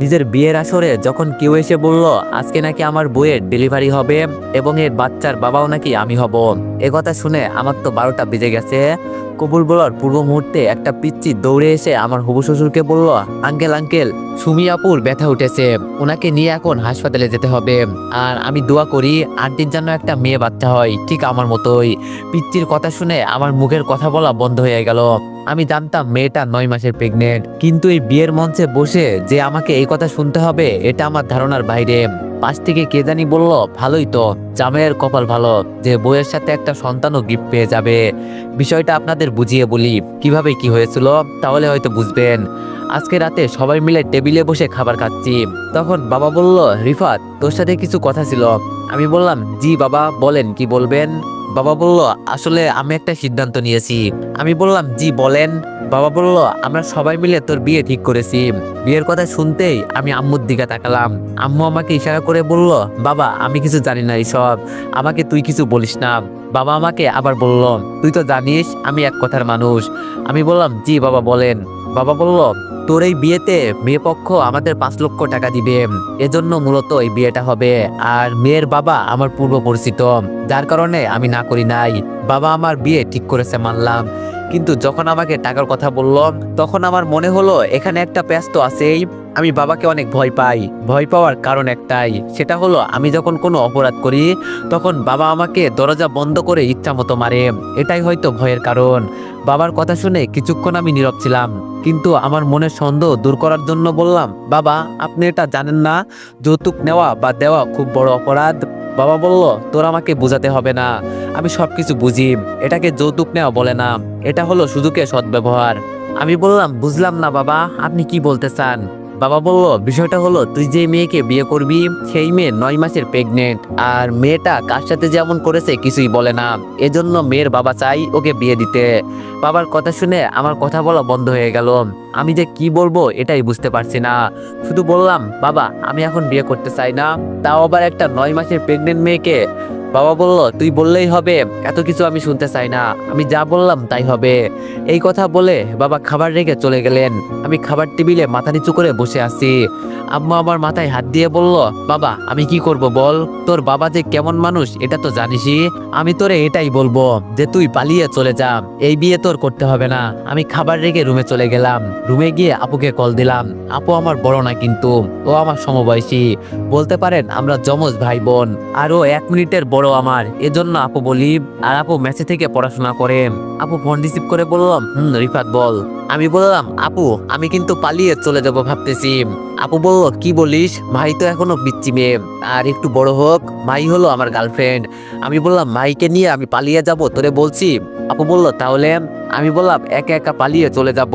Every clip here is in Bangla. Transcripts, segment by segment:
নিজের বিয়ের আসরে যখন কেউ এসে বলল, আজকে নাকি আমার বইয়ের ডেলিভারি হবে এবং এর বাচ্চার বাবাও নাকি আমি হব। এ কথা শুনে আমার তো বারোটা বেজে গেছে। কবুল বলার পূর্ব মুহূর্তে একটা পিচ্চি দৌড়ে এসে আমার হবু শ্বশুরকে বলল, আঙ্কেল আঙ্কেল, সুমি আপুর ব্যথা উঠেছে। ওনাকে নিয়ে এখন হাসপাতালে যেতে হবে। আর আমি দোয়া করি, আন্টির যেন একটা মেয়ে বাচ্চা হয়, ঠিক আমার মতোই। পিচ্চির কথা শুনে আমার মুখের কথা বলা বন্ধ হয়ে গেল। আমি জানতাম মেয়েটা নয় মাসের প্রেগনেন্ট কিন্তু এই বিয়ের মঞ্চে বসে যে আমাকে এই কথা শুনতে হবে, এটা আমার ধারণার বাইরে। পাশ থেকে কে জানি বলল, ভালোই তো, জামাইয়ের কপাল ভালো, যে বইয়ের সাথে একটা সন্তানও গিফট পেয়ে যাবে। বিষয়টা আপনাদের বুঝিয়ে বলি, কীভাবে কি হয়েছিল, তাহলে হয়তো বুঝবেন। আজকে রাতে সবাই মিলে টেবিলে বসে খাবার খাচ্ছি। তখন বাবা বলল, রিফাত, তোর সাথে কিছু কথা ছিল। আমি বললাম, জি বাবা, বলেন, কি বলবেন? বাবা বলল, আসলে আমি একটা সিদ্ধান্ত নিয়েছি। আমি বললাম, জি, বলেন। বাবা বলল, আমরা সবাই মিলে তোর বিয়ে ঠিক করেছি। বিয়ের কথা শুনতেই আমি আম্মুর দিকে তাকালাম। আম্মু আমাকে ইশারা করে বলল, বাবা, আমি কিছু জানি না এইসব। আমাকে তুই কিছু বলিস না। বাবা আমাকে আবার বলল, তুই তো জানিস, আমি এক কথার মানুষ। আমি বললাম, জি, বাবা, বলেন। বাবা বলল তোর এই বিয়েতে মেয়ে পক্ষ আমাদের পাঁচ লক্ষ টাকা দিবে। এজন্য মূলত এই বিয়েটা হবে। আর মেয়ের বাবা আমার পূর্ব পরিচিত, যার কারণে আমি না করি নাই। বাবা আমার বিয়ে ঠিক করেছে মানলাম। কিন্তু যখন আমাকে টাকার কথা বলল, তখন আমার মনে হলো, এখানে একটা ব্যস্ত আছেই। আমি বাবাকে অনেক ভয় পাই। ভয় পাওয়ার কারণ একটাই, সেটা হলো আমি যখন কোনো অপরাধ করি, তখন বাবা আমাকে দরজা বন্ধ করে ইচ্ছা মতো মারে। এটাই হয়তো ভয়ের কারণ। বাবার কথা শুনে কিছুক্ষণ আমি নীরব ছিলাম। কিন্তু আমার মনের সন্দেহ দূর করার জন্য বললাম, বাবা, আপনি এটা জানেন না? যৌতুক নেওয়া বা দেওয়া খুব বড় অপরাধ। বাবা বলল, তোর আমাকে বোঝাতে হবে না। আমি সবকিছু বুঝি। এটাকে যৌতুক নেওয়া বলে না। এটা হলো সুযোগে সদ্ব্যবহার। আমি বললাম, বুঝলাম না বাবা। আপনি কি বলতে চান? বাবা বলল, বিষয়টা হলো, তুই যে মেয়েকে বিয়ে করবি, সেই মেয়ে নয় মাসের প্রেগনেন্ট আর মেয়েটা কার সাথে যেমন করেছে কিছুই বলে না। এজন্য মেয়ের বাবা চাই ওকে বিয়ে দিতে। বাবার কথা শুনে আমার কথা বলা বন্ধ হয়ে গেল। আমি যে কি বলব এটাই বুঝতে পারছি না। শুধু বললাম, বাবা, আমি এখন বিয়ে করতে চাই না। তাও আবার একটা নয় মাসের প্রেগনেন্ট মেয়েকে বাবা বলল, তুই বললেই হবে, এত কিছু আমি শুনতে চাই না। আমি যা বললাম তাই হবে। এই কথা বলে বাবা খাবার রেখে চলে গেলেন। আমি খাবার টেবিলে মাথা নিচু করে বসে আছি। আম্মা আমার মাথায় হাত দিয়ে বলল, বাবা, আমি কি করব বল? তোর বাবা যে কেমন মানুষ, এটা তো জানিসই। আমি তোরে এটাই বলব যে তুই পালিয়ে চলে যা। এই বিয়ে তোর করতে হবে না। আমি খাবার রেখে রুমে চলে গেলাম। রুমে গিয়ে আপুকে কল দিলাম। আপু আমার বড় না কিন্তু। ও আমার সমবয়সী। বলতে পারেন আমরা যমজ ভাই বোন আরও এক মিনিটের বড় আমার। এজন্য আপু বলি, আর আপু মেসে থেকে পড়াশোনা করে। আপু ফোন রিসিভ করে বললাম, হুম, রিফাত বল। আমি বললাম, আপু, আমি কিন্তু পালিয়ে চলে যাব ভাবতেছি। আপু বলল, কি বলিস? মাই তো এখনও বিচ্ছি মেয়ে। আর একটু বড় হোক, মাই হলো আমার গার্লফ্রেন্ড আমি বললাম, মাইকে নিয়ে আমি পালিয়ে যাব? তোরে বলছি। আপু বলল, তাহলে? আমি বললাম, একা একা পালিয়ে চলে যাব।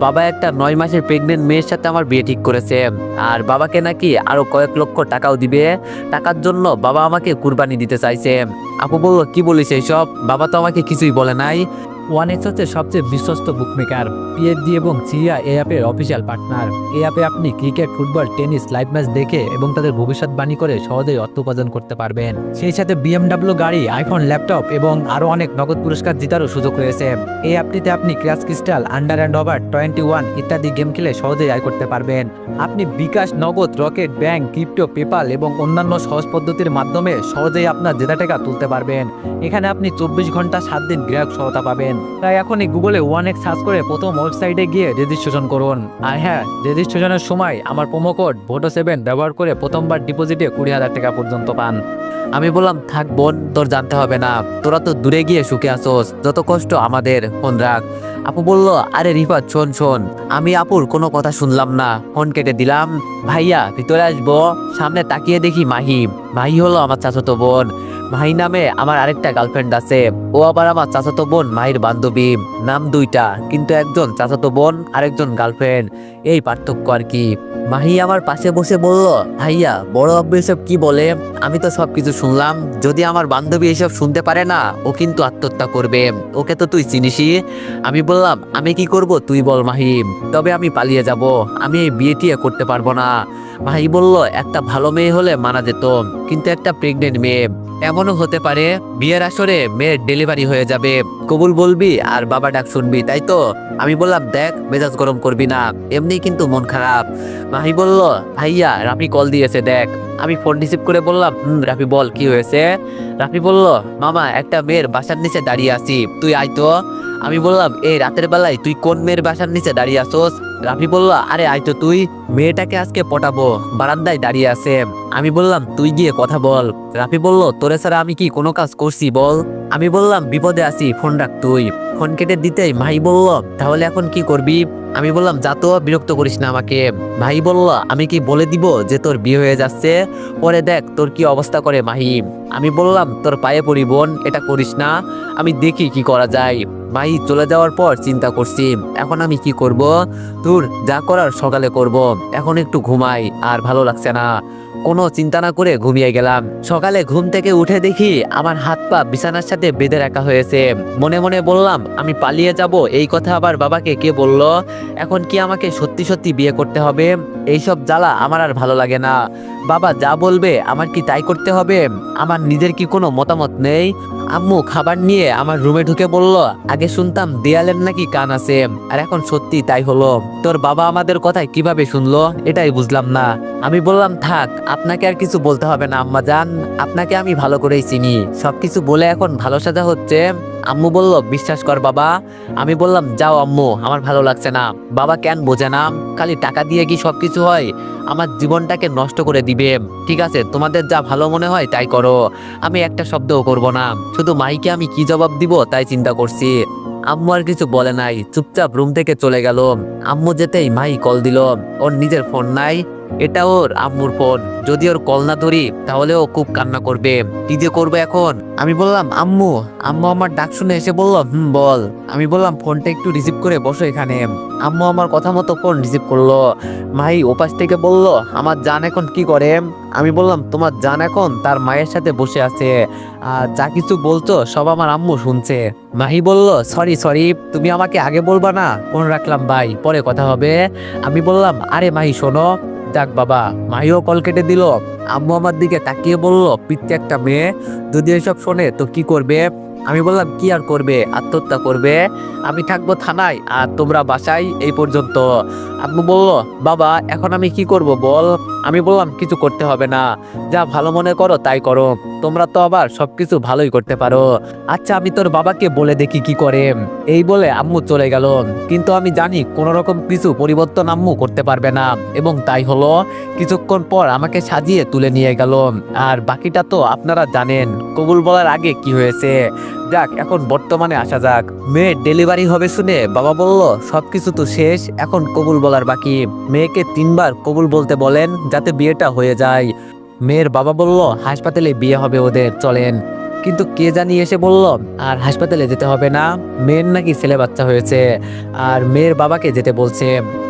বাবা একটা নয় মাসের প্রেগনেন্ট মেয়ের সাথে আমার বিয়ে ঠিক করেছে। আর বাবাকে নাকি আরও কয়েক লক্ষ টাকাও দিবে। টাকার জন্য বাবা আমাকে কুরবানি দিতে চাইছে। আপু বলল, কি বলিস এইসব? বাবা তো আমাকে কিছুই বলে নাই। ওয়ান এক্স হচ্ছে সবচেয়ে বিশ্বস্ত বুকমেকার পিএফডি এবং সিরিয়া এ অ্যাপের অফিসিয়াল পার্টনার এ অ্যাপে আপনি cricket football tennis live match দেখে এবং তাদের ভবিষ্যৎবাণী করে সহজেই অর্থ উপার্জন করতে পারবেন। সেই সাথে বিএমডাব্লিউ গাড়ি আইফোন ল্যাপটপ এবং আরও অনেক নগদ পুরস্কার জেতারও সুযোগ রয়েছে। এই অ্যাপটিতে আপনি crash crystal under and over twenty one ইত্যাদি গেম খেলে সহজেই আয় করতে পারবেন। আপনি বিকাশ, নগদ, রকেট ব্যাংক ক্রিপ্টো পেপাল এবং অন্যান্য সহজ পদ্ধতির মাধ্যমে সহজেই আপনার জেতা টাকা তুলতে পারবেন। এখানে আপনি চব্বিশ ঘণ্টা সাত দিন গ্রাহক সহায়তা পাবেন। তাই এখনই গুগলে ওয়ান এক্স সার্চ করে প্রথম ওয়েবসাইটে গিয়ে রেজিস্ট্রেশন করুন। আর হ্যাঁ রেজিস্ট্রেশনের সময় আমার প্রোমো কোড ভোটো সেভেন ব্যবহার করে প্রথমবার ডিপোজিটে কুড়ি হাজার টাকা পর্যন্ত পান। আমি বললাম, থাক বোন, তোর জানতে হবে না। তোরা তো দূরে গিয়ে সুখে আসোস যত কষ্ট আমাদের, ফোন রাখ। আপু বলল, আরে রিফাত, শোন শোন। আমি আপুর কোনো কথা শুনলাম না। ফোন কেটে দিলাম। ভাইয়া, ভিতরে আসব। সামনে তাকিয়ে দেখি মাহি। মাহি হলো আমার চাচাতো বোন। মাহি নামে আমার আরেকটা গার্লফ্রেন্ড আছে। ও আবার আমার চাচাতো বোন মাহির বান্ধবী। নাম দুইটা, কিন্তু একজন চাচাতো বোন, আরেকজন গার্লফ্রেন্ড এই পার্থক্য আর কি। মাহি আমার পাশে বসে বলল, ভাইয়া, বড় আব্বু এসব কি বলে? আমি তো সব কিছু শুনলাম। যদি আমার বান্ধবী এসব শুনতে পারে না, ও কিন্তু আত্মহত্যা করবে। ওকে তো তুই চিনিসই? আমি বললাম, আমি কি করব তুই বল মাহি। তবে আমি পালিয়ে যাব। আমি এই বিয়ে টিয়ে করতে পারব না। মাহি বলল, একটা ভালো মেয়ে হলে মানা যেত, কিন্তু একটা প্রেগনেন্ট মেয়ে, এমনও হতে পারে বিয়ের আসরে মেয়ের ডেলিভারি হয়ে যাবে। কবুল বলবি আর বাবা ডাক শুনবি, তাই তো? আমি বললাম, দেখ, মেজাজ গরম করবি না, এমনি কিন্তু মন খারাপ। মাহি বলল, ভাইয়া, রাফি কল দিয়েছে, দেখ। আমি ফোন রিসিভ করে বললাম, হুম, রাফি বল, কি হয়েছে? রাফি বলল, মামা, একটা মেয়ের বাসার নিচে দাঁড়িয়ে আছি, তুই আয় তো। আমি বললাম, এই রাতের বেলায় তুই কোন মেয়ের বাসার নিচে দাঁড়িয়ে আসোস? রাফি বলল, আরে আয় তো তুই, মেয়েটাকে আজকে পটাবো। বারান্দায় দাঁড়িয়ে আছে। আমি বললাম, তুই গিয়ে কথা বল। রাফি বলল, তোরে ছাড়া আমি কি কোনো কাজ করছি বল? আমি বললাম, বিপদে আছি, ফোন রাখ তুই। ফোন কেটে দিতেই ভাই বলল, তাহলে এখন কি করবি? আমি বললাম, যা তো, বিরক্ত করিস না আমাকে। ভাই বলল, আমি কি বলে দিব যে তোর বিয়ে হয়ে যাচ্ছে? পরে দেখ তোর কি অবস্থা করে মাহি। আমি বললাম, তোর পায়ে পড়ি বোন, এটা করিস না। আমি দেখি কি করা যায়। মাই চলে যাওয়ার পর চিন্তা করছি, এখন আমি কি করব? তোর যা করার সকালে করব। এখন একটু ঘুমাই, আর ভালো লাগছে না। কোনো চিন্তা না করে ঘুমিয়ে গেলাম। সকালে ঘুম থেকে উঠে দেখি আমার হাত পা বিছানার সাথে বেঁধে রাখা হয়েছে। মনে মনে বললাম, আমি পালিয়ে যাব। এই কথা আবার বাবাকে কে বলল? এখন কি আমাকে সত্যি সত্যি বিয়ে করতে হবে? এইসব জ্বালা আমার আর ভালো লাগে না। বাবা যা বলবে আমার কি তাই করতে হবে? আমার নিজের কি কোনো মতামত নেই? আম্মু খাবার নিয়ে আমার রুমে ঢুকে বলল, আগে শুনতাম দেয়ালের নাকি কান আছে, আর এখন সত্যি তাই হলো। তোর বাবা আমাদের কথায় কীভাবে শুনলো, এটাই বুঝলাম না। আমি বললাম, থাক আপনাকে আর কিছু বলতে হবে না, আম্মা জান। আপনাকে আমি ভালো করেই চিনি। সবকিছু বলে এখন ভালো সাজা হচ্ছে। আম্মু বলল, বিশ্বাস কর বাবা। আমি বললাম, যাও আম্মু, আমার ভালো লাগছে না। বাবা কেন বোঝে না? খালি টাকা দিয়ে কি সবকিছু হয়? আমার জীবনটাকে নষ্ট করে দিবে। ঠিক আছে, তোমাদের যা ভালো মনে হয় তাই করো। আমি একটা শব্দও করব না। শুধু মাইকে আমি কি জবাব দিব তাই চিন্তা করছি। আম্মু আর কিছু বলে নাই। চুপচাপ রুম থেকে চলে গেল। আম্মু যেতেই মাই কল দিল। ওর নিজের ফোন নাই। এটা ওর আম্মুর ফোন। যদি ওর কল না ধরি, তাহলে ও খুব কান্না করবে। কি যে করবে এখন? আমি বললাম, আম্মু আম্মু আমার ডাক শুনে এসে বলল, হুম, বল। আমি বললাম, ফোনটা একটু রিসিভ করে বসো এখানে। আম্মু আমার কথা মতো ফোন রিসিভ করল। ভাই ওপাশ থেকে বলল, আমার জান এখন কি করে? আমি বললাম, তোমার জান এখন তার মায়ের সাথে বসে আছে। আর যা কিছু বলছো, সব আমার আম্মু শুনছে। মাহি বলল, সরি সরি, তুমি আমাকে আগে বলবা না? ফোন রাখলাম, ভাই, পরে কথা হবে। আমি বললাম, আরে মাহি, শোনো যাক বাবা, মাইও কল কেটে দিল। আম্মু আমার দিকে তাকিয়ে বলল পিচ্ছে একটা মেয়ে, যদি এসব শোনে তো কি করবে? আমি বললাম, কি আর করবে? আত্মহত্যা করবে? আমি থাকব থানায় আর তোমরা বাসায় এই পর্যন্ত। আম্মু বলল, বাবা, এখন আমি কি করব বল? আমি বললাম, কিছু করতে হবে না। যা ভালো মনে করো, তাই করো। তোমরা তো আবার সবকিছু ভালোই করতে পারো। আচ্ছা আমি তোর বাবাকে বলে দেখি কি করে। এই বলে আম্মু চলে গেল। কিন্তু আমি জানি কোন রকম কিছু পরিবর্তন আম্মু করতে পারবে না। এবং তাই হলো, কিছুক্ষণ পর আমাকে সাজিয়ে তুলে নিয়ে গেল। আর বাকিটা তো আপনারা জানেন। কবুল বলার আগে কি হয়েছে? যাক, এখন বর্তমানে আসা যাক। মেয়ের ডেলিভারি হবে শুনে বাবা বলল, সবকিছু তো শেষ, এখন কবুল বলার বাকি। মেয়েকে তিনবার কবুল বলতে বলেন যাতে বিয়েটা হয়ে যায়। মেয়ের বাবা বলল, হাসপাতালে বিয়ে হবে ওদের, চলেন। কিন্তু কে জানি এসে বলল, আর হাসপাতালে যেতে হবে না। মেয়ের নাকি ছেলে বাচ্চা হয়েছে, আর মেয়ের বাবাকে যেতে বলছে।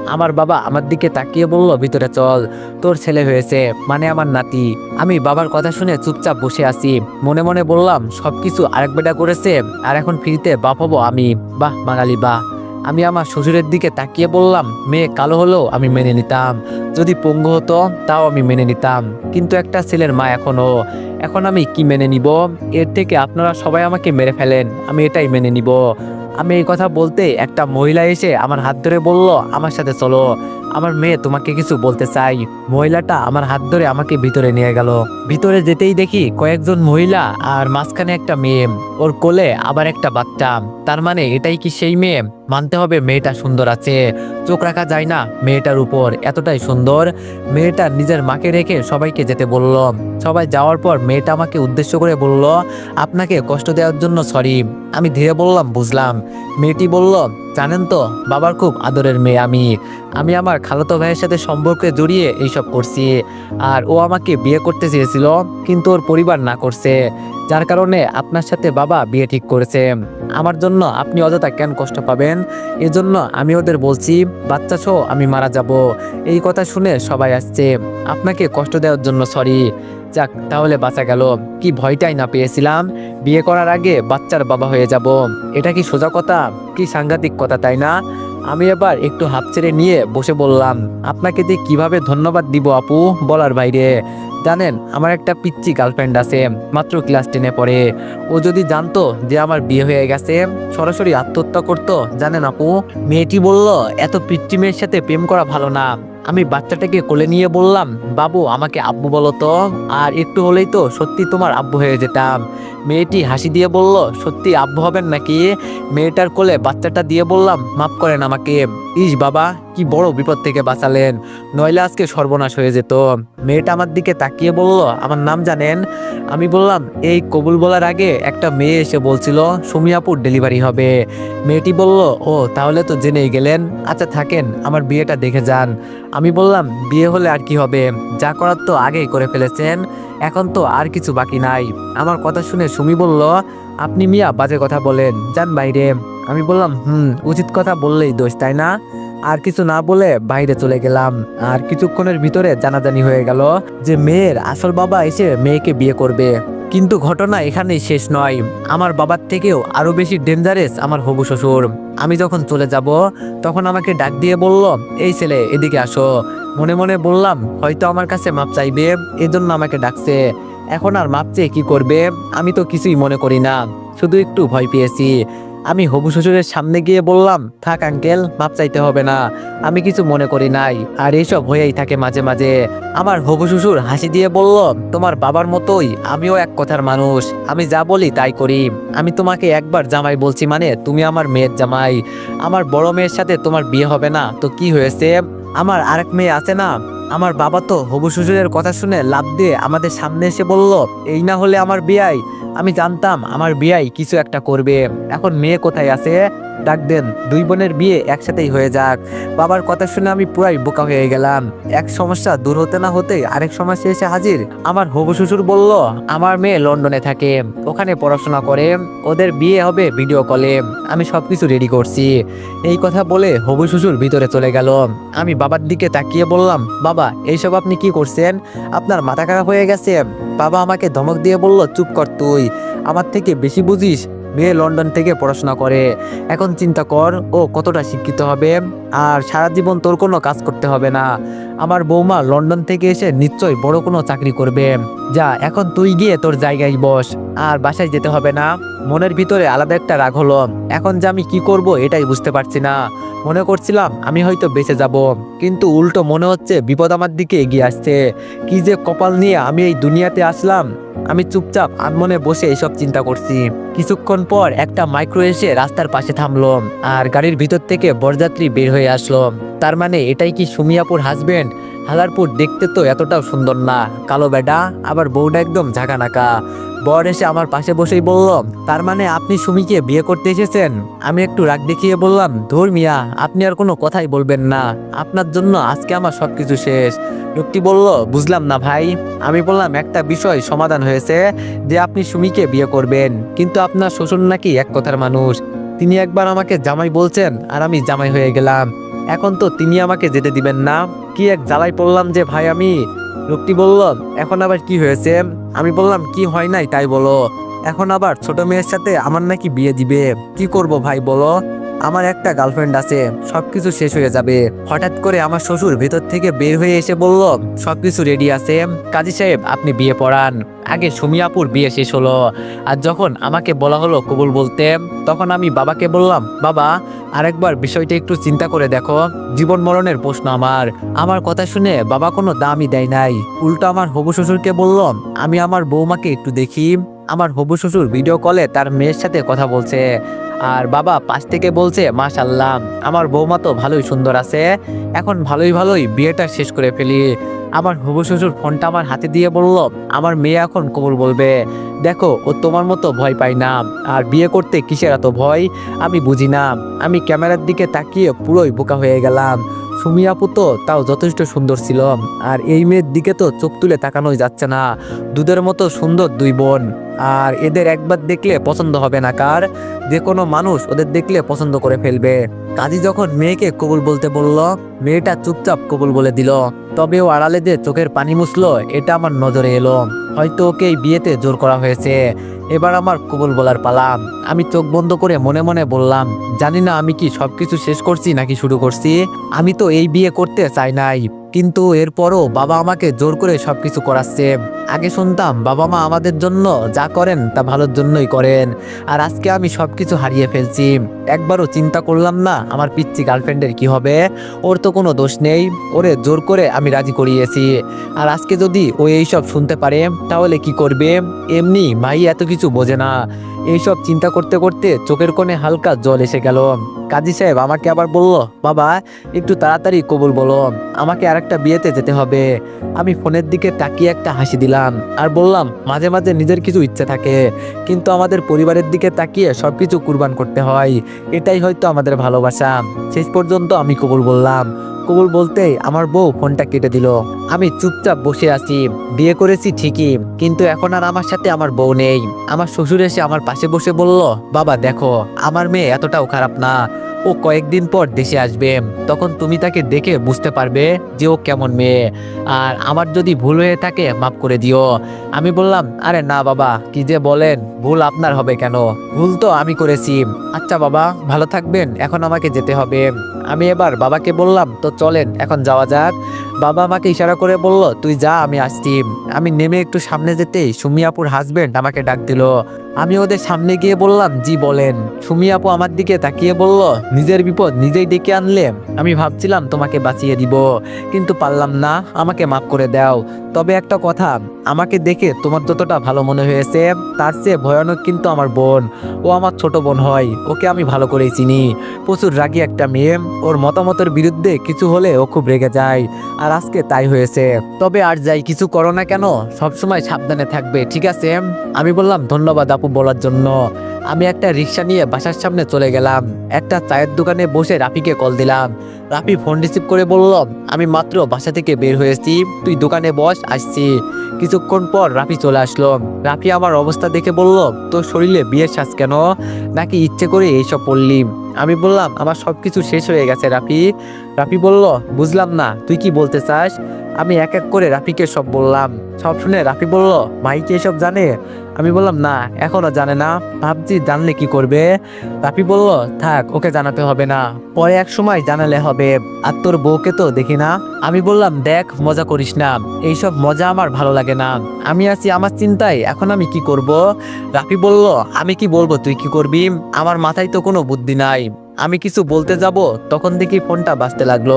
আমার বাবা আমার দিকে তাকিয়ে বলল, ভিতরে চল, তোর ছেলে হয়েছে মানে আমার নাতি। আমি বাবার কথা শুনে চুপচাপ বসে আছি। মনে মনে বললাম, সবকিছু আরেক বেটা করেছে, আর এখন ফ্রিতে বাপ হব আমি। বাহ, বাঙালি, বাহ। আমি আমার শ্বশুরের দিকে তাকিয়ে বললাম, মেয়ে কালো হলেও আমি মেনে নিতাম। যদি পঙ্গু হতো, তাও আমি মেনে নিতাম। কিন্তু একটা ছেলের মা এখনও এখন আমি কি মেনে নিব? এর থেকে আপনারা সবাই আমাকে মেরে ফেলেন, আমি এটাই মেনে নিব। আমি এই কথা বলতে একটা মহিলা এসে আমার হাত ধরে বলল, আমার সাথে চলো। আমার মেয়ে তোমাকে কিছু বলতে চাই। মহিলাটা আমার হাত ধরে আমাকে ভিতরে নিয়ে গেল। ভিতরে যেতেই দেখি কয়েকজন মহিলা আর মাঝখানে একটা মেয়ে। ওর কোলে আবার একটা বাচ্চা। তার মানে এটাই কি সেই মেয়ে? মানতে হবে মেয়েটা সুন্দর আছে। চোখ রাখা যায় না মেয়েটার উপর, এতটাই সুন্দর। মেয়েটা নিজের মাকে রেখে সবাইকে যেতে বলল। সবাই যাওয়ার পর মেয়েটা আমাকে উদ্দেশ্য করে বলল, আপনাকে কষ্ট দেওয়ার জন্য সরি আমি ধীরে বললাম, বুঝলাম। মেয়েটি বলল, জানেন তো, বাবার খুব আদরের মেয়ে আমি। আমি আমার খালাতো ভাইয়ের সাথে সম্পর্কে জড়িয়ে এইসব করছি। আর ও আমাকে বিয়ে করতে চেয়েছিল, কিন্তু ওর পরিবার না করছে। যার কারণে আপনার সাথে বাবা বিয়ে ঠিক করেছে। আমার জন্য আপনি অযথা কেন কষ্ট পাবেন? এজন্য আমি ওদের বলছি, বাচ্চা সহ আমি মারা যাব। এই কথা শুনে সবাই আসছে। আপনাকে কষ্ট দেওয়ার জন্য সরি যাক, তাহলে বাঁচা গেল। কি ভয়টাই না পেয়েছিলাম। বিয়ে করার আগে বাচ্চার বাবা হয়ে যাব। এটা কি সোজা কথা? কি সাংঘাতিক কথা, তাই না? আমি এবার একটু হাফ ছেড়ে নিয়ে বসে বললাম, আপনাকে যে কীভাবে ধন্যবাদ দিব আপু, বলার বাইরে। জানেন, আমার একটা পিচ্ছি গার্লফ্রেন্ড আছে, মাত্র ক্লাস টেনে পড়ে। ও যদি জানতো যে আমার বিয়ে হয়ে গেছে, সরাসরি আত্মহত্যা করতো, জানেন আপু? মেয়েটি বলল, এত পিচ্ছি মেয়ের সাথে প্রেম করা ভালো না। আমি বাচ্চাটাকে কোলে নিয়ে বললাম, বাবু, আমাকে আব্বু বলো তো। আর একটু হলেই তো সত্যি তোমার আব্বু হয়ে যেতাম। মেয়েটি হাসি দিয়ে বলল, সত্যি আব্বু হবেন নাকি? মেয়েটার কোলে বাচ্চাটা দিয়ে বললাম, মাফ করেন আমাকে। ইস বাবা কি বড় বিপদ থেকে বাঁচালেন? নইলে আজকে সর্বনাশ হয়ে যেত। মেয়েটা আমার দিকে তাকিয়ে বলল, আমার নাম জানেন? আমি বললাম, এই কবুল বলার আগে একটা মেয়ে এসে বলছিল সুমিয়াপুর ডেলিভারি হবে। মেয়েটি বলল, ও, তাহলে তো জেনেই গেলেন। আচ্ছা থাকেন, আমার বিয়েটা দেখে যান। আমি বললাম, বিয়ে হলে আর কি হবে? যা করার তো আগেই করে ফেলেছেন, এখন তো আর কিছু বাকি নাই। আমার কথা শুনে সুমি বলল, আপনি মিয়া, বাজে কথা বলেন, যান বাইরে। আমি বললাম, হুম, উচিত কথা বললেই দোষ, তাই না? আর কিছু না বলে বাইরে চলে গেলাম। আর কিছুক্ষণের ভিতরে জানাজানি হয়ে গেল যে মেয়ের আসল বাবা এসে মেয়েকে বিয়ে করবে। কিন্তু ঘটনা এখানেই শেষ নয়। আমার বাবার থেকেও আরও বেশি ডেঞ্জারেস আমার হবু শ্বশুর। আমি যখন চলে যাব, তখন আমাকে ডাক দিয়ে বলল, এই ছেলে, এদিকে আসো। মনে মনে বললাম, হয়তো আমার কাছে মাপ চাইবে, এজন্য আমাকে ডাকছে। এখন আর মাপ চেয়ে কি করবে? আমি তো কিছুই মনে করি না। শুধু একটু ভয় পেয়েছি। আমি হবু শ্বশুরের সামনে গিয়ে বললাম, থাক আঙ্কেল, মাপ চাইতে হবে না। আমি কিছু মনে করি নাই। আর এইসব হয়েই থাকে মাঝে মাঝে। আমার হবু শ্বশুর হাসি দিয়ে বলল, তোমার বাবার মতোই, আমিও এক কথার মানুষ। আমি যা বলি তাই করি। আমি তোমাকে একবার জামাই বলছি মানে তুমি আমার মেয়ের জামাই। আমার বড় মেয়ের সাথে তোমার বিয়ে হবে না। তো কি হয়েছে? আমার আরেক মেয়ে আছে না? আমার বাবা তো হবু শ্বশুরের কথা শুনে লাভ দিয়ে আমাদের সামনে এসে বলল, এই না হলে আমার বিয়াই। আমি জানতাম আমার বিয়াই কিছু একটা করবে। এখন মেয়ে কোথায় আছে? ডাক দেন, দুই বোনের বিয়ে একসাথেই হয়ে যাক। বাবার কথা শুনে আমি পুরাই বোকা হয়ে গেলাম। এক সমস্যা দূর হতে না হতে আরেক সমস্যা এসে হাজির। আমার হবু শ্বশুর বলল, আমার মেয়ে লন্ডনে থাকে, ওখানে পড়াশোনা করে, ওদের বিয়ে হবে ভিডিও কলে। আমি সবকিছু রেডি করছি। এই কথা বলে হবু শ্বশুর ভিতরে চলে গেল। আমি বাবার দিকে তাকিয়ে বললাম বাবা, এইসব আপনি কি করছেন? আপনার মাথা খারাপ হয়ে গেছে। বাবা আমাকে ধমক দিয়ে বলল, চুপ কর তুই। আমার থেকে বেশি বুঝিস? মেয়ে লন্ডন থেকে পড়াশোনা করে। এখন চিন্তা কর, ও কতটা শিক্ষিত হবে। আর সারা জীবন তোর কোনো কাজ করতে হবে না। আমার বৌমা লন্ডন থেকে এসে নিশ্চয়ই বড় কোনো চাকরি করবে। যা, এখন তুই গিয়ে তোর জায়গায় বস। আর বাসায় যেতে হবে না। মনের ভিতরে আলাদা একটা রাগ হলো। এখন যে আমি কি করব এটাই বুঝতে পারছি না। মনে করছিলাম আমি হয়তো বেঁচে যাব, কিন্তু উল্টো মনে হচ্ছে বিপদ আমার দিকে এগিয়ে আসছে। কি যে কপাল নিয়ে আমি এই দুনিয়াতে আসলাম, আমি চুপচাপ আনমনে বসে এইসব চিন্তা করছি। কিছুক্ষণ পর একটা মাইক্রো এসে রাস্তার পাশে থামলো আর গাড়ির ভিতর থেকে বরযাত্রী বের হয়ে আসলো। তার মানে এটাই কি সুমিয়াপুর হাজবেন্ড হালারপুর দেখতে তো এতটাও সুন্দর না। কালো বেডা, আবার বউটা একদম ঝাঁকানাকা। বর এসে আমার পাশে বসেই বলল, তার মানে আপনি সুমিকে বিয়ে করতে এসেছেন? আমি একটু রাগ দেখিয়ে বললাম, ধুর মিয়া, আপনি আর কোনো কথাই বলবেন না। আপনার জন্য আজকে আমার সবকিছু শেষ। লোকটি বলল, বুঝলাম না ভাই। আমি বললাম, একটা বিষয় সমাধান হয়েছে যে আপনি সুমিকে বিয়ে করবেন, কিন্তু আপনার শ্বশুর নাকি এক কথার মানুষ। তিনি একবার আমাকে জামাই বলছেন, আর আমি জামাই হয়ে গেলাম। এখন তো তিনি আমাকে যেতে দিবেন না। কি এক জ্বালাই পড়লাম যে, ভাই, আমি লোকটি বলল, এখন আবার কি হয়েছে? আমি বললাম, কি হয় নাই তাই বলো। এখন আবার ছোট মেয়ের সাথে আমার নাকি বিয়ে দিবে। কি করব ভাই বলো? আমার একটা গার্লফ্রেন্ড আছে, সবকিছু শেষ হয়ে যাবে। হঠাৎ করে আমার শ্বশুর ভেতর থেকে বের হয়ে এসে বলল, সবকিছু রেডি আছে। কাজী সাহেব, আপনি বিয়ে পড়ান। আগে সুমিয়াপুর বিয়ে শেষ হলো। আর যখন আমাকে বলা হলো কবুল বলতে, তখন আমি বাবাকে বললাম, বাবা, আরেকবার বিষয়টা একটু চিন্তা করে দেখো। জীবন মরণের প্রশ্ন আমার। আমার কথা শুনে বাবা কোনো দামই দেয় নাই। উল্টো আমার হবু শ্বশুরকে বললাম আমি আমার বৌমাকে একটু দেখি। আমার হবু শ্বশুর ভিডিও কলে তার মেয়ের সাথে কথা বলছে। আর বাবা পাশ থেকে বলছে মাশাল্লাহ আমার বৌমা তো ভালোই সুন্দর আছে। এখন ভালোই ভালোই বিয়েটা শেষ করে ফেলি। আমার হবু শ্বশুর ফোনটা আমার হাতে দিয়ে বলল, আমার মেয়ে এখন কবুল বলবে। দেখো, ও তোমার মতো ভয় পায় না। আর বিয়ে করতে কিসের এত ভয়? আমি বুঝি না। আমি ক্যামেরার দিকে তাকিয়ে পুরোই বোকা হয়ে গেলাম। সুমি তো তাও যথেষ্ট সুন্দর ছিল। আর এই মেয়ের দিকে তো চোখ তুলে তাকানোই যাচ্ছে না। দুধের মতো সুন্দর দুই বোন। আর এদের একবার দেখলে পছন্দ হবে না কার? যে কোনো মানুষ ওদের দেখলে পছন্দ করে ফেলবে। কাজী যখন মেয়েকে কবুল বলতে বলল, মেয়েটা চুপচাপ কবুল বলে দিল। তবে ও আড়ালে যে চোখের পানি মুছলো, এটা আমার নজরে এলো। হয়তো ওকে বিয়েতে জোর করা হয়েছে। এবার আমার কবুল বলার পালাম। আমি চোখ বন্ধ করে মনে মনে বললাম, জানি না আমি কি সবকিছু শেষ করছি নাকি শুরু করছি? আমি তো এই বিয়ে করতে চাই নাই। কিন্তু এরপরও বাবা আমাকে জোর করে সবকিছু করাচ্ছে। আগে শুনতাম বাবা মা আমাদের জন্য যা করেন তা ভালোর জন্যই করেন। আর আজকে আমি সবকিছু হারিয়ে ফেলছি। একবারও চিন্তা করলাম না আমার পিচ্ছি গার্লফ্রেন্ডের কি হবে। ওর তো কোনো দোষ নেই। ওরে জোর করে আমি রাজি করিয়েছি। আর আজকে যদি ও এইসব শুনতে পারে, তাহলে কি করবে? এমনি মাই এত কিছু বোঝে না। এইসব চিন্তা করতে করতে চোখের কোণে হালকা জল এসে গেল। কাজী সাহেব, আমাকে আবার বলল, বাবা, একটু তাড়াতাড়ি কবুল বলো, আমাকে আর একটা বিয়েতে যেতে হবে। আমি ফোনের দিকে তাকিয়ে একটা হাসি দিলাম আর বললাম, মাঝে মাঝে নিজের কিছু ইচ্ছে থাকে, কিন্তু আমাদের পরিবারের দিকে তাকিয়ে সব কিছু কুরবান করতে হয়। এটাই হয়তো আমাদের ভালোবাসা। শেষ পর্যন্ত আমি কবুল বললাম। কবুল বলতে আমার বউ ফোনটা কেটে দিল। আমি চুপচাপ বসে আছি। বিয়ে করেছি ঠিকই, কিন্তু এখন আর আমার সাথে আমার বউ নেই। আমার শ্বশুর এসে আমার পাশে বসে বলল, বাবা, দেখো, আমার মেয়ে এতটাও খারাপ না। ও কয়েকদিন পর দেশে আসবে। তখন তুমি তাকে দেখে বুঝতে পারবে যে ও কেমন মেয়ে। আর আমার যদি ভুল হয়ে থাকে, মাফ করে দিও। আমি বললাম, আরে না বাবা, কি যে বলেন, ভুল আপনার হবে কেন? ভুল তো আমি করেছি। আচ্ছা বাবা, ভালো থাকবেন, এখন আমাকে যেতে হবে। আমি এবার বাবাকে বললাম, তো চলেন, এখন যাওয়া যাক। বাবা আমাকে ইশারা করে বলল, তুই যা, আমি আসছি। আমি নেমে একটু সামনে যেতেই সুমি আপুর হাজবেন্ড আমাকে ডাক দিল। আমি ওদের সামনে গিয়ে বললাম, জি, বলেন। সুমি আপু আমার দিকে তাকিয়ে বলল, নিজের বিপদ নিজেই ডেকে আনলে? আমি ভাবছিলাম, তোমাকে বাঁচিয়ে দিব, কিন্তু পারলাম না, আমাকে মাফ করে দাও। তবে একটা কথা, আমাকে দেখে তোমার যতটা ভালো মনে হয়েছে, তার চেয়ে ভয়ানক কিন্তু আমার বোন। ও আমার ছোট বোন হয়, ওকে আমি ভালো করেই চিনি। প্রচুর রাগী একটা মেয়ে, ওর মতামতের বিরুদ্ধে কিছু হলে ও খুব রেগে যায়, আর আজকে তাই হয়েছে। তবে আর যাই, কিছু করো না কেন, সবসময় সাবধানে থাকবে, ঠিক আছে? আমি বললাম, ধন্যবাদ আপু। বলার জন্য। আমি একটা রিক্সা নিয়ে বাসার সামনে চলে গেলাম। একটা চায়ের দোকানে বসে রাফিকে কল দিলাম। রাফি ফোন রিসিভ করে বলল, আমি মাত্র বাসা থেকে বের হয়েছি। তুই দোকানে বস, আসছি। কিছুক্ষণ পর রাফি চলে আসলো। রাফি আমার অবস্থা দেখে বলল, তোর শরীরে বিয়ের শ্বাস কেন? নাকি ইচ্ছে করে এইসব পড়লি আমি বললাম, আমার সব কিছু শেষ হয়ে গেছে রাফি। রাফি বলল, বুঝলাম না, তুই কি বলতে চাস? আমি এক এক করে রাফিকে সব বললাম। সব শুনে রাফি বলল মাই কি এসব জানে? আমি বললাম, না, এখনও জানে না। ভাবছি, জানলে কি করবে? রাফি বলল, থাক, ওকে জানাতে হবে না। পরে এক সময় জানালে হবে, আর তোর বউকে তো দেখি না। আমি বললাম, দেখ, মজা করিস না। এইসব মজা আমার ভালো লাগে না। আমি আছি আমার চিন্তায়, এখন আমি কি করব? রাপি বলল, আমি কি বলব, তুই কি করবি? আমার মাথায় তো কোনো বুদ্ধি নাই। আমি কিছু বলতে যাব, তখন দেখি ফোনটা বাজতে লাগল।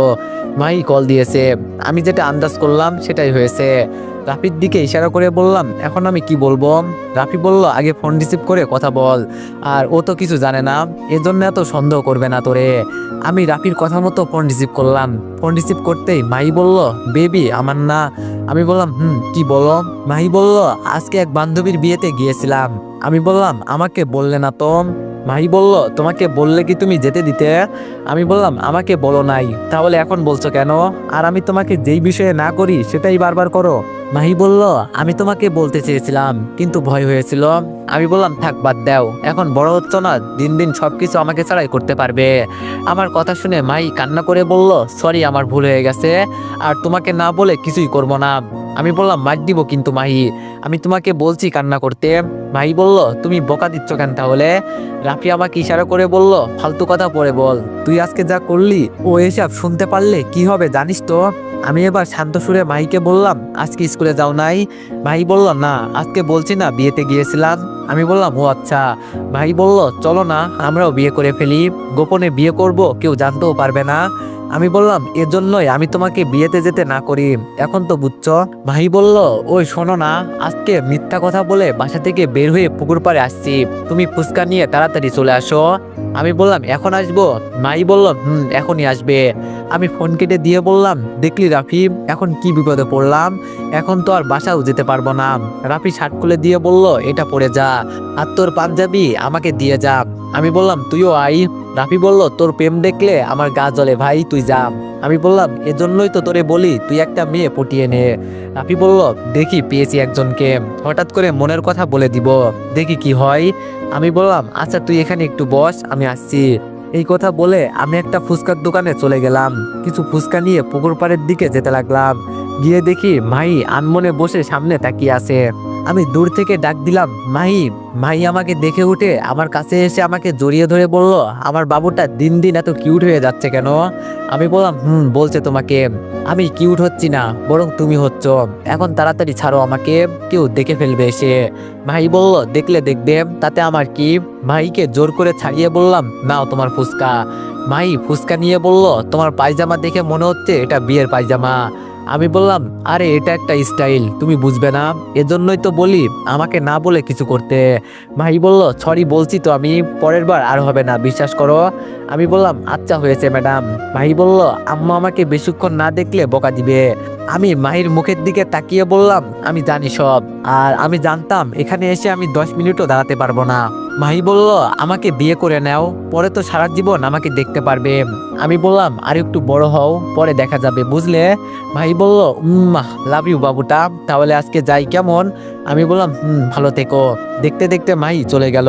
মাই কল দিয়েছে। আমি যেটা আন্দাজ করলাম সেটাই হয়েছে। রাফির দিকে ইশারা করে বললাম, এখন আমি কি বলব? রাফি বলল, আগে ফোন রিসিভ করে কথা বল। আর ও তো কিছু জানে না। এজন্য এত সন্দেহ করবে না তোরে। আমি রাফির কথা মতো ফোন রিসিভ করলাম। ফোন রিসিভ করতেই মাই বলল, বেবি, আমার না। আমি বললাম, হুম, কি বলো? মাই বলল, আজকে এক বান্ধবীর বিয়েতে গিয়েছিলাম। আমি বললাম, আমাকে বললে না তো? মাই বলল, তোমাকে বললে কি তুমি যেতে দিতে? আমি বললাম, আমাকে বলো নাই। তাহলে এখন বলছো কেন? আর আমি তোমাকে যেই বিষয়ে না করি, সেটাই বারবার করো। মাহি বলল, আমি তোমাকে বলতে চেয়েছিলাম, কিন্তু ভয় হয়েছিল। আমি বললাম, থাক, বাদ দাও। এখন বড় হচ্ছ না, দিন দিন সবকিছু আমাকে ছাড়াই করতে পারবে। আমার কথা শুনে মাই কান্না করে বলল, সরি, আমার ভুল হয়ে গেছে, আর তোমাকে না বলে কিছুই করব না। আমি বললাম, মার দিব কিন্তু মাহি। আমি তোমাকে বলছি কান্না করতে। মাহি বলল, তুমি বকা দিচ্ছ কেন তাহলে? রাফি আমাকে ইশারা করে বলল, ফালতু কথা পরে বল। তুই আজকে যা করলি, ও এসব শুনতে পারলে কি হবে জানিস তো? আমি এবার শান্ত সুরে মাহিকে বললাম, আজকে স্কুলে যাও নাই? ভাই বলল, না, আজকে বলছি না, বিয়েতে গিয়েছিলাম। আমি বললাম, ও আচ্ছা। ভাই বলল, চলো না, আমরাও বিয়ে করে ফেলি। গোপনে বিয়ে করব, কেউ জানতেও পারবে না। আমি বললাম, এজন্যই আমি তোমাকে বিয়েতে যেতে না করি। এখন তো বুঝছ? ভাই বলল, ওই শোনো না, আজকে মিথ্যা কথা বলে বাসা থেকে বের হয়ে পুকুর পাড়ে আসছি। তুমি ফুচকা নিয়ে তাড়াতাড়ি চলে আসো। আমি বললাম, এখন আসব? মাই বলল, হুম, এখনই আসবে। আমি ফোন কেটে দিয়ে বললাম, দেখলি রাফি, এখন কি বিপদে পড়লাম? এখন তো আর বাসাও যেতে পারব না। রাফি শার্ট খুলে দিয়ে বলল, এটা পরে যা, আর তোর পাঞ্জাবি আমাকে দিয়ে যা। আমি বললাম, তুইও আই রাফি বলল, তোর প্রেম দেখলে আমার গা জ্বলে ভাই, তুই যা। আমি বললাম, এজন্যই তো তোরে বলি, তুই একটা মেয়ে পটিয়ে নে। রাফি বলল, দেখি পেয়েছি একজনকে। হঠাৎ করে মনের কথা বলে দিব, দেখি কি হয়। আমি বললাম আচ্ছা তুই এখানে একটু বস, আমি আসছি। এই কথা বলে আমি একটা ফুচকার দোকানে চলে গেলাম। কিছু ফুচকা নিয়ে পুকুর পাড়ের দিকে যেতে লাগলাম। গিয়ে দেখি মাই আনমনে বসে সামনে তাকিয়ে আছে। আমি দূর থেকে ডাক দিলাম, মাহি মাহি আমাকে দেখে উঠে আমার কাছে এসে আমাকে জড়িয়ে ধরে বলল, আমার বাবুটা দিন দিন এত কিউট হয়ে যাচ্ছে কেন? আমি বললাম, হুম, বলছে তোমাকে। আমি কিউট হচ্ছি না, বরং তুমি হচ্ছ। এখন তাড়াতাড়ি ছাড়ো আমাকে, কেউ দেখে ফেলবে এসে। ভাই বলল, দেখলে দেখবে, তাতে আমার কি? ভাইকে জোর করে ছাড়িয়ে বললাম, নাও তোমার ফুচকা। মাই ফুচকা নিয়ে বলল, তোমার পায়জামা দেখে মনে হচ্ছে এটা বিয়ের পায়জামা। আমি বললাম, আরে, এটা একটা স্টাইল, তুমি বুঝবে না? এজন্যই তো বলি, আমাকে না বলে কিছু করতে। ভাই বলল, সরি, বলছি তো আমি, পরের বার আর হবে না, বিশ্বাস করো। আমি বললাম আচ্ছা হয়েছে, ম্যাডাম। ভাই বলল, আম্মা আমাকে বেশিক্ষণ না দেখলে বকা দিবে। আমি মাহির মুখের দিকে তাকিয়ে বললাম, আমি জানি সব, আর আমি জানতাম এখানে এসে আমি দশ মিনিটও দাঁড়াতে পারব না। মাহি বলল, আমাকে বিয়ে করে নাও, পরে তো সারা জীবন আমাকে দেখতে পারবে। আমি বললাম, আর একটু বড় হও, পরে দেখা যাবে, বুঝলে? ভাই বলল উম লাভ ইউ বাবুটা, তাহলে আজকে যাই কেমন? আমি বললাম, হুম, ভালো থেকো। দেখতে দেখতে মাই চলে গেল।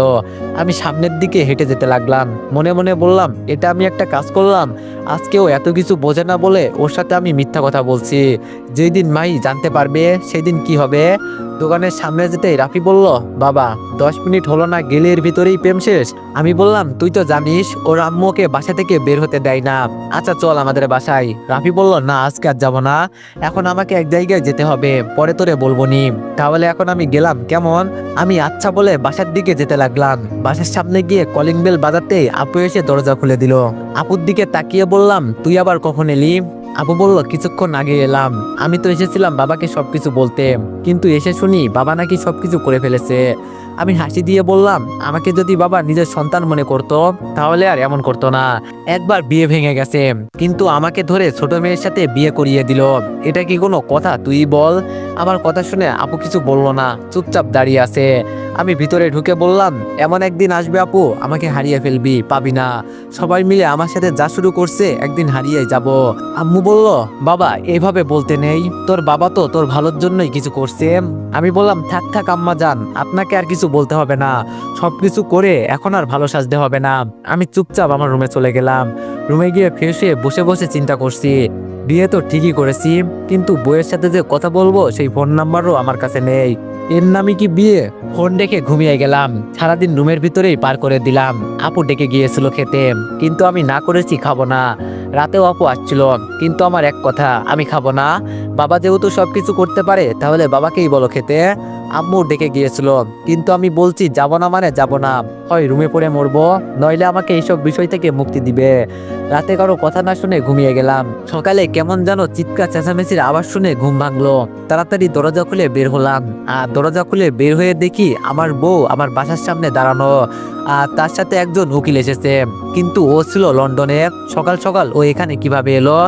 আমি সামনের দিকে হেঁটে যেতে লাগলাম। মনে মনে বললাম, এটা আমি একটা কাজ করলাম। আজকেও এত কিছু বোঝে না বলে ওর সাথে আমি মিথ্যা কথা বলছি। যেদিন মাই জানতে পারবে, সেদিন কি হবে? দোকানের সামনে যেতেই রাফি বলল, বাবা, দশ মিনিট হলো না, গেলের ভিতরেই প্রেম শেষ। আমি বললাম, তুই তো জানিস, ওর আম্মুকে বাসা থেকে বের হতে দেয় না। আচ্ছা চল আমাদের বাসায়। রাফি বলল, না, আজকে আর যাব না। এখন আমাকে এক জায়গায় যেতে হবে, পরে তোরে বলব নি। তাহলে এখন আমি গেলাম, কেমন? আমি আচ্ছা বলে বাসার দিকে যেতে লাগলাম। বাসার সামনে গিয়ে কলিং বেল বাজাতে আপু এসে দরজা খুলে দিল। আপুর দিকে তাকিয়ে বললাম, তুই আবার কখন এলি? আপু বলল কিছুক্ষণ আগে এলাম। আমি তো এসেছিলাম বাবাকে সবকিছু বলতে। কিন্তু এসে শুনি বাবা নাকি সবকিছু করে ফেলেছে। আমি হাসি দিয়ে বললাম, আমাকে যদি বাবা নিজের সন্তান মনে করত, তাহলে আর এমন করতো না। একবার বিয়ে ভেঙে গেছে। কিন্তু আমাকে ধরে ছোট মেয়ের সাথে বিয়ে করিয়ে দিল। এটা কি কোনো কথা তুই বল? আমার কথা শুনে আপু কিছু বলল না, চুপচাপ দাঁড়িয়ে আছে। আমি ভিতরে ঢুকে বললাম, এমন একদিন আসবে আপু, আমাকে হারিয়ে ফেলবি, পাবি না। সবাই মিলে আমার সাথে যা শুরু করছে, একদিন হারিয়ে যাব। আম্মু বলল, বাবা এইভাবে বলতে নেই। তোর বাবা তো তোর ভালোর জন্যই কিছু করছে। আমি বললাম, থাক থাক, আম্মা যান, আপনাকে আর কিছু বলতে হবে না। সবকিছু করে এখন আর ভালো সাজতে হবে না। আমি চুপচাপ আমার রুমে চলে গেলাম। রুমে গিয়ে ফ্রেশ হয়ে বসে বসে চিন্তা করছি। বিয়ে তো ঠিকই করেছি, কিন্তু বইয়ের সাথে যে কথা বলব সেই ফোন নাম্বারও আমার কাছে নেই। এর নামই কি বিয়ে? ফোন ডেকে ঘুমিয়ে গেলাম, সারাদিন রুমের ভিতরেই পার করে দিলাম। আপু ডেকে গিয়েছিল খেতে, কিন্তু আমি না করেছি খাব না। রাতেও আপু আসছিল, কিন্তু আমার এক কথা, আমি খাব না। বাবা যেহেতু সবকিছু করতে পারে, তাহলে বাবাকেই বলো খেতে। আম্মু ডেকে গিয়েছিল, কিন্তু আমি বলছি, যাব না মানে যাব না। হয় রুমে পড়ে মরবো, নইলে আমাকে এইসব বিষয় থেকে মুক্তি দিবে। রাতে কারও কথা না শুনে ঘুমিয়ে গেলাম। সকালে কেমন যেন চিৎকার, চেঁচামেচির আওয়াজ শুনে ঘুম ভাঙলো। তাড়াতাড়ি দরজা খুলে বের হলাম, আর দরজা খুলে বের হয়ে দেখি আমার বউ আমার বাসার সামনে দাঁড়ানো, আর তার সাথে একজন উকিল এসেছে। কিন্তু ও ছিল লন্ডনে সকাল সকাল ও এখানে কীভাবে এলো?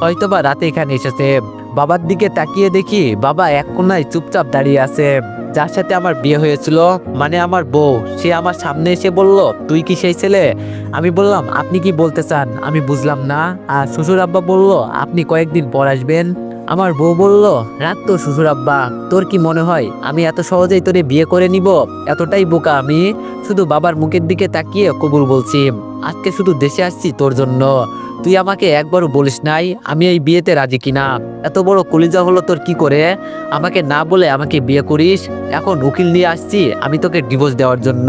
হয়তোবা রাতে এখানে এসেছে। বাবার দিকে তাকিয়ে দেখি বাবা এক কোনায় চুপচাপ দাঁড়িয়ে আছে। যার সাথে আমার বিয়ে হয়েছিল মানে আমার বউ। সে আমার সামনে এসে বলল, তুই কি সেই ছেলে? আমি বললাম, আপনি কি বলতে চান? আমি বুঝলাম না। আর শ্বশুর আব্বা বলল, আপনি কয়েকদিন পর আসবেন। আমার বউ বলল, রাত তো শ্বশুর আব্বা, তোর কি মনে হয় আমি এত সহজেই তোরে বিয়ে করে নিব? এতটাই বোকা আমি। শুধু বাবার মুখের দিকে তাকিয়ে কবুল বলছি। আজকে শুধু দেশে আসছি তোর জন্য। তুই আমাকে একবার বলিস নাই, আমি এই বিয়েতে রাজি কিনা? এত বড় কলিজা হলো তোর কি করে? আমাকে না বলে আমাকে বিয়ে করিস? এখন উকিল নিয়ে আসছি, আমি তোকে ডিভোর্স দেওয়ার জন্য।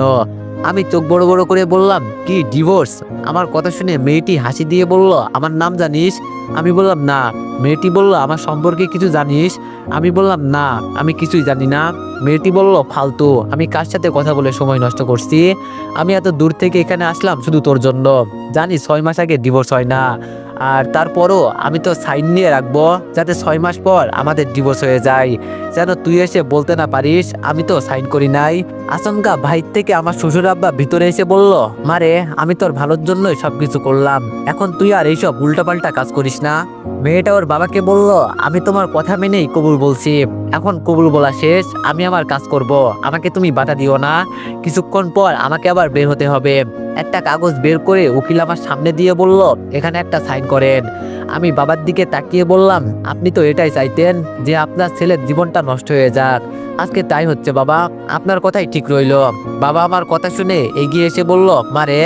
আমি চোখ বড় বড় করে বললাম, কি ডিভোর্স আমার কথা শুনে মেয়েটি হাসি দিয়ে বলল, আমার নাম জানিস? আমি বললাম, না। মেয়েটি বলল, আমার সম্পর্কে কিছু জানিস? আমি বললাম, না, আমি কিছুই জানি না। মেয়েটি বলল, ফালতু, আমি কার সাথে কথা বলে সময় নষ্ট করছি? আমি এত দূর থেকে এখানে আসলাম শুধু তোর জন্য। জানি ছয় মাস আগে ডিভোর্স হয় না। আর তারপরও আমি তো সাইন নিয়ে রাখব, যাতে ছয় মাস পর আমাদের ডিভোর্স হয়ে যায়। যেন তুই এসে বলতে না পারিস, আমি তো সাইন করি নাই। আচমকা ভাই থেকে আমার শ্বশুর আব্বা ভিতরে এসে বলল, মারে, আমি তোর ভালোর জন্যই সবকিছু করলাম। এখন তুই আর এইসব উল্টাপাল্টা কাজ করিস না। মেয়েটা ওর বাবাকে বলল, আমি তোমার কথা মেনেই কবুল বলছি। এখন কবুল বলা শেষ, আমি আমার কাজ করব। আমাকে তুমি বাধা দিও না। কিছুক্ষণ পর আমাকে আবার বের হতে হবে। একটা কাগজ বের করে উকিল আমার সামনে দিয়ে বলল, এখানে একটা সাইন করেন। আমি বাবার দিকে তাকিয়ে বললাম, আপনি তো এটাই চাইতেন যে আপনার ছেলের জীবনটা নষ্ট হয়ে যাক। আজকে তাই হচ্ছে বাবা, আপনার কথাই ঠিক রইল। বাবা আমার কথা শুনে এগিয়ে এসে বলল মারে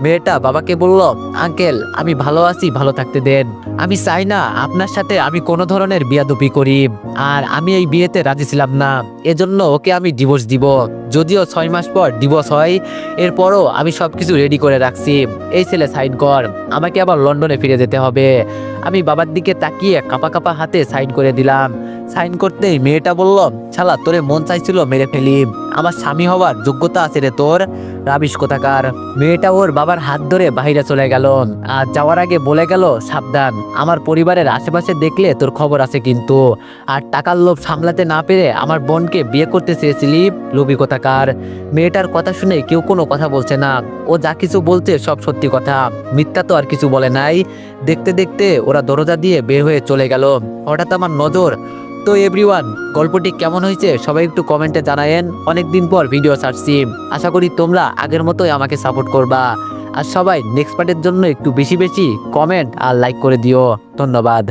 মেয়েটা বাবাকে বলল, আঙ্কেল, আমি ভালো আছি, ভালো থাকতে দেন। আমি চাই না আপনার সাথে আমি কোনো ধরনের বিয়াদুপি করি। আর আমি এই বিয়েতে রাজি ছিলাম না। এজন্য ওকে আমি ডিভোর্স দিব। যদিও ছয় মাস পর ডিভোর্স হয়, এরপরও আমি সব কিছু রেডি করে রাখছি। এই ছেলে সাইন কর। আমাকে আবার লন্ডনে ফিরে যেতে হবে। আমি বাবার দিকে তাকিয়ে কাপা কাপা হাতে সাইন করে দিলাম। সাইন করতেই মেয়েটা বলল ছালা তোরে মন চাইছিল মেরে ফেলি। আমার স্বামী হওয়ার যোগ্যতা আছে রে তোর। রাবিশ কোথাকার? মেয়েটা ওর বাবার হাত ধরে বাইরে চলে গেল। আর যাওয়ার আগে বলে গেল, সাবধান, আমার পরিবারের আশেপাশে দেখলে তোর খবর আছে কিন্তু। আর টাকার লোভ সামলাতে না পেরে আমার বোনকে বিয়ে করতে চেয়েছিলি, লোভী কোথাকার? মেয়েটার কথা শুনে কেউ কোনো কথা বলছে না। ও যা কিছু বলছে সব সত্যি কথা। মিথ্যা তো আর কিছু বলে নাই। দেখতে দেখতে ওরা দরজা দিয়ে বের হয়ে চলে গেল। হঠাৎ আমার নজর তো এভরিওয়ান, গল্পটি কেমন হয়েছে সবাই একটু কমেন্টে জানায়েন। অনেকদিন পর ভিডিও ছাড়ছি। আশা করি তোমরা আগের মতোই আমাকে সাপোর্ট করবা। আর সবাই নেক্সট পার্টের জন্য একটু বেশি বেশি কমেন্ট আর লাইক করে দিও। ধন্যবাদ।